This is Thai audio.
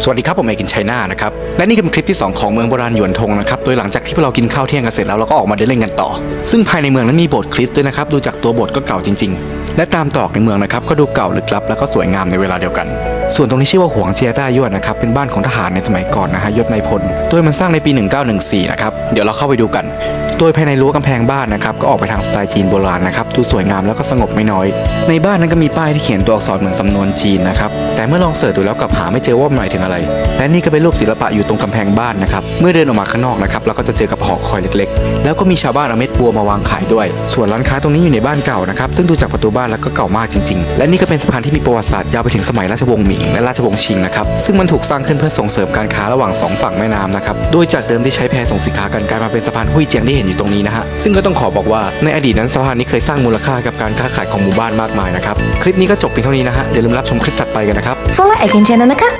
สวัสดีครับผมเอกินชัยนานะครับ และนี่ก็เป็นคลิปที่ 2 ของเมืองโบราณหยวนทงนะครับ โดยหลังจากที่พวกเรากินข้าวเที่ยงกันเสร็จแล้วเราก็ออกมาเดินเล่นกันต่อ ซึ่งภายในเมืองนั้นมีโบสถ์คริสต์ด้วยนะครับ ดูจากตัวโบสถ์ก็เก่าจริง ๆ และตามตอกในเมืองนะครับก็ดูเก่าลึกลับแล้วก็สวยงามในเวลาเดียวกัน ส่วนตรงนี้ชื่อว่าหวงเจียต้ายวดนะครับเป็นบ้านของทหารในสมัยก่อนนะฮะยศนายพลโดยมันสร้างในปี 1914นะครับเดี๋ยวเราเข้าไปดูกัน โดยภายในรั้วกำแพงบ้านนะครับก็ออกไปทางสไตล์จีนโบราณนะครับดูสวยงามแล้วก็สงบไม่น้อย ในบ้านนั้นก็มีป้ายที่เขียนตัวอักษรเหมือนสำนวนจีนนะครับแต่เมื่อลองเสิร์ชดูแล้วกลับหาไม่เจอว่าหมายถึงอะไร และนี่ก็เป็นรูปศิลปะอยู่ตรงกำแพงบ้านนะครับเมื่อเดินออกมาข้างนอกนะครับเราก็จะเจอกับหอคอยเล็กๆ แล้วก็มีชาวบ้านเอาเม็ดบัวมาวางขายด้วย ส่วนร้านค้าตรงนี้อยู่ในบ้านเก่านะครับซึ่งดูจากประตูบ้านแล้วก็เก่ามากจริงๆ และนี่ก็เป็นสะพานที่มีประวัติศาสตร์ยาวไปถึงสมัยราชวงศ์หมิงและราชวงศ์ชิงนะครับซึ่งมันถูกสร้างขึ้นเพื่อส่งเสริมการค้าระหว่างสองฝั่งแม่น้ำนะครับโดยจากเดิมที่ใช้แพส่งสินค้ากันกลายมาเป็นสะพานหุ้ยเจียงที่เห็นอยู่ตรงนี้นะฮะซึ่งก็ต้องขอบอกว่าในอดีตนั้นสะพานนี้เคยสร้างมูลค่ากับการค้าขายของหมู่บ้านมากมายนะครับคลิปนี้ก็จบเพียงเท่านี้นะฮะอย่าลืมรับชมคลิปถัดไปกันนะครับ Follow Egin Channel นะคะ